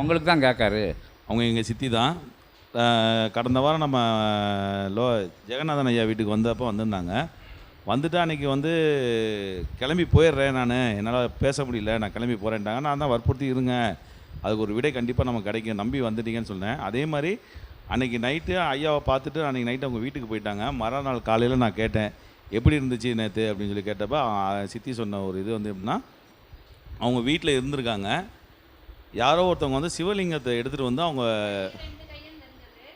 உங்களுக்கு தான் கேட்காரு. அவங்க எங்கள் சித்தி தான். கடந்த வாரம் நம்ம லோ ஜெகநாதன் ஐயா வீட்டுக்கு வந்தப்போ வந்திருந்தாங்க. வந்துட்டு அன்றைக்கி வந்து கிளம்பி போயிடுறேன் நான். என்னால் பேச முடியல. நான் கிளம்பி போகிறேன்ட்டாங்க நான் தான் வற்புறுத்தி இருங்க. அதுக்கு ஒரு விடை கண்டிப்பாக நமக்கு கிடைக்கும். நம்பி வந்துட்டீங்கன்னு சொன்னேன். அதே மாதிரி அன்றைக்கி நைட்டு ஐயாவை பார்த்துட்டு அன்றைக்கி நைட்டு அவங்க வீட்டுக்கு போயிட்டாங்க. மறுநாள் காலையில் நான் கேட்டேன். எப்படி இருந்துச்சு நேற்று அப்படின்னு சொல்லி கேட்டப்போ சித்தி சொன்ன ஒரு இது வந்து எப்படின்னா அவங்க வீட்டில் இருந்திருக்காங்க. யாரோ ஒருத்தவங்க வந்து சிவலிங்கத்தை எடுத்துகிட்டு வந்து அவங்க ரெண்டு கையும் தெரிஞ்சது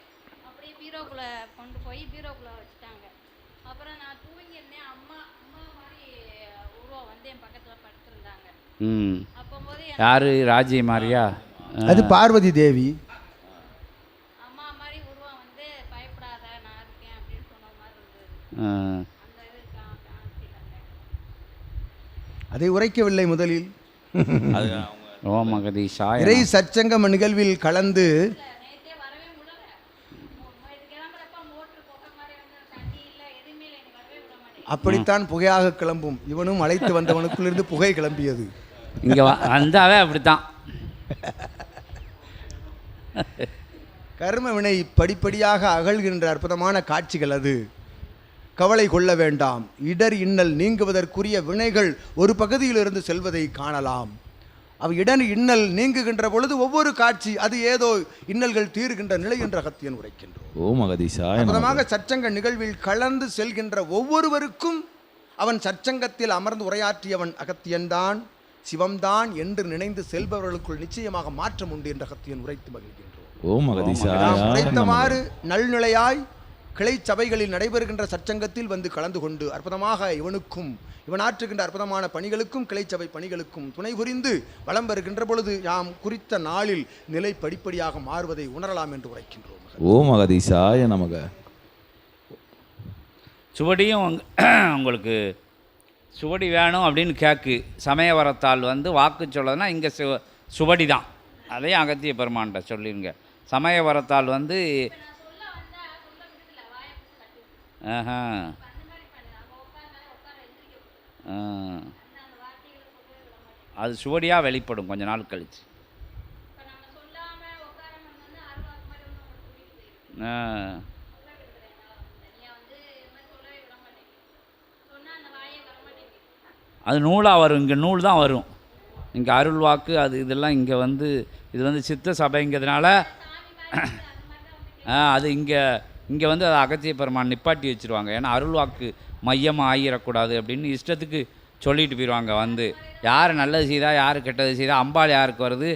அப்படியே பீரோக்குள்ள கொண்டு போய் பீரோக்குள்ள வச்சுட்டாங்க. அப்புறம் நான் தூங்கியிருந்தேன். அம்மா அம்மா மாதிரி உருவம் வந்து என் பக்கத்துல படுத்திருந்தாங்க. ம். அப்போம்போது யார்? ராஜி மாதிரியா? அது பார்வதி தேவி. அம்மா மாதிரி உருவம் வந்து பயப்படாத நான் இருக்கேன் அப்படின்னு சொன்ன மாதிரி இருந்தது. ஆ. அந்த இது கா- காமிச்சிட்டாங்க அதை உரைக்கவில்லை முதலில். அது அவங்க ஓம் மகதீஷாய இறை சச்சங்கம் நிகழ்வில் கலந்து அப்படித்தான் புகையாக கிளம்பும். இவனும் அழைத்து வந்தவனுக்குள்ளிருந்து புகை கிளம்பியது. இங்கே வந்தாவே அப்படித்தான். கர்ம வினை படிப்படியாக அகழ்கின்ற அற்புதமான காட்சிகள் அது. கவலை கொள்ள வேண்டாம். இடர் இன்னல் நீங்குவதற்குரிய வினைகள் ஒரு பகுதியிலிருந்து செல்வதை காணலாம். அவ் இடர் இன்னல் நீங்குகின்ற பொழுது ஒவ்வொரு காட்சி அது ஏதோ இன்னல்கள் தீருகின்ற நிலை என்ற அகத்தியன் உரைக்கின்றோம் ஓ. அற்புதமாக சச்சங்க நிகழ்வில் கலந்து செல்கின்ற ஒவ்வொருவருக்கும் அவன் சச்சங்கத்தில் அமர்ந்து உரையாற்றியவன் அகத்தியன்தான் சிவம்தான் என்று நினைந்து செல்பவர்களுக்குள் நிச்சயமாக மாற்றம் உண்டு என்ற அகத்தியன் உரைத்து மகிழ்கின்றோம் ஓ. உரைத்தமாறு நல்நிலையாய் கிளை சபைகளில் நடைபெறுகின்ற சச்சங்கத்தில் வந்து கலந்து கொண்டு அற்புதமாக இவனுக்கும் இவன் ஆற்றுகின்ற அற்புதமான பணிகளுக்கும் கிளைச்சபை பணிகளுக்கும் துணை புரிந்து வலம் வருகின்ற பொழுது யாம் குறித்த நாளில் நிலை படிப்படியாக மாறுவதை உணரலாம் என்று உரைக்கின்றோம். ஓ மகதீஷாய நமக. சுவடியும் உங்க- உங்களுக்கு சுவடி வேணும் அப்படின்னு கேக்கு. சமயவரத்தால் வந்து வாக்கு சொல்லதுன்னா இங்கே சு சுவடி தான் அதையும் அகத்திய பெருமான்கிட்ட சொல்லிருங்க. சமயவரத்தால் வந்து ஆஹா. அது சுவடியாக வெளிப்படும் கொஞ்ச நாள் கழிச்சு. ஆ. அது நூலாக வரும். இங்கே நூல் தான் வரும். இங்கே அருள் வாக்கு அது இதெல்லாம் இங்கே வந்து இது வந்து சித்த சபைங்கிறதுனால அது இங்கே இங்கே வந்து அதை அகத்திய பெருமான் நிப்பாட்டி வச்சுருவாங்க. ஏன்னா அருள் வாக்கு மையமாக ஆகிடக்கூடாது அப்படின்னு இஷ்டத்துக்கு சொல்லிட்டு போயிடுவாங்க வந்து. யார் நல்லது செய்தா யார் கெட்டது செய்தா அம்பாள் யாருக்கு வருது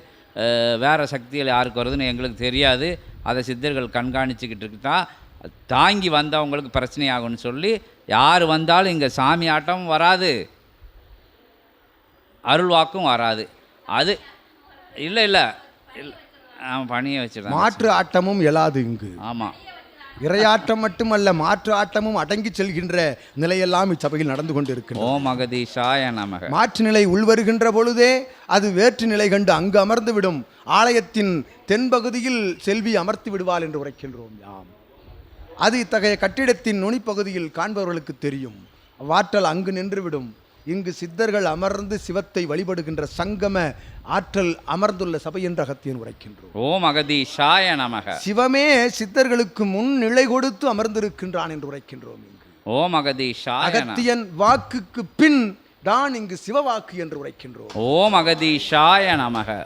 வேற சக்திகள் யாருக்கு வருதுன்னு எங்களுக்கு தெரியாது. அதை சித்தர்கள் கண்காணிச்சுக்கிட்டு இருக்கா. தாங்கி வந்தவங்களுக்கு பிரச்சனை ஆகும்னு சொல்லி யார் வந்தாலும் இங்கே சாமி ஆட்டம் வராது. அருள்வாக்கும் வராது. அது இல்லை இல்லை இல்லை. பணியை வச்சுருந்தாங்க மாற்று ஆட்டமும் எழாது இங்கு. ஆமாம் இரையாட்டம் மட்டுமல்ல மாற்று ஆட்டமும் அடங்கி செல்கின்ற நிலையெல்லாம் இச்சபையில் நடந்து கொண்டிருக்கின்றன. ஓ மகதீஷாய நமக. மாற்று நிலை உள்வருகின்ற பொழுதே அது வேற்று நிலை கண்டு அங்கு அமர்ந்து விடும் ஆலயத்தின் தென்பகுதியில் செல்வி அமர்த்தி விடுவாள் என்று உரைக்கின்றோம். யாம் அது இத்தகைய கட்டிடத்தின் நுனிப்பகுதியில் காண்பவர்களுக்கு தெரியும். அவ்வாற்றல் அங்கு நின்றுவிடும். இங்கு சித்தர்கள் அமர்ந்து சிவத்தை வழிபடுகின்ற சங்கம ஆற்றல் அமர்ந்துள்ள சபை என்ற அகத்தியன் உரைக்கின்றோம். ஓ மகதீஷாய நமக. சிவமே சித்தர்களுக்கு முன் நிலை கொடுத்து அமர்ந்திருக்கின்றான் என்று உரைக்கின்றோம் இங்கு. ஓ மகதீஷாய நமக. அகத்தியன் வாக்குக்கு பின் தான் இங்கு சிவவாக்கு என்று உரைக்கின்றோம். ஓ மகதீஷாய நமக.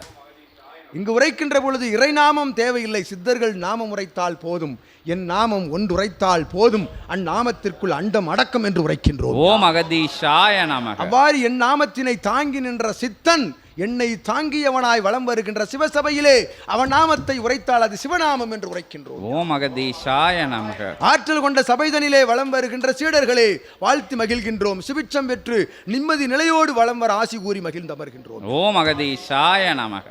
இங்கு உரைக்கின்ற பொழுது இறைநாமம் தேவையில்லை. சித்தர்கள் நாமம் உரைத்தால் போதும். என் நாமம் ஒன்றுரைத்தால் போதும். அந்நாமத்திற்குள் அண்டம் அடக்கம் என்று உரைக்கின்றோம். ஓ மகதீஷாய நமக. அவ்வாறு என் நாமத்தினை தாங்கி நின்ற சித்தன் என்னை தாங்கியவனாய் வலம் வருகின்ற சிவசபையிலே அவன் நாமத்தை உரைத்தால் அது சிவநாமம் என்று உரைக்கின்றோம். ஓ மகதீஷாய நமக. ஆற்றல் கொண்ட சபைதனிலே வலம் வருகின்ற சீடர்களே வாழ்த்து மகிழ்கின்றோம். சுபிட்சம் பெற்று நிம்மதி நிலையோடு வலம் வர ஆசி கூறி மகிழ்ந்தமர்கின்றோம். ஓ மகதீஷாய நமக.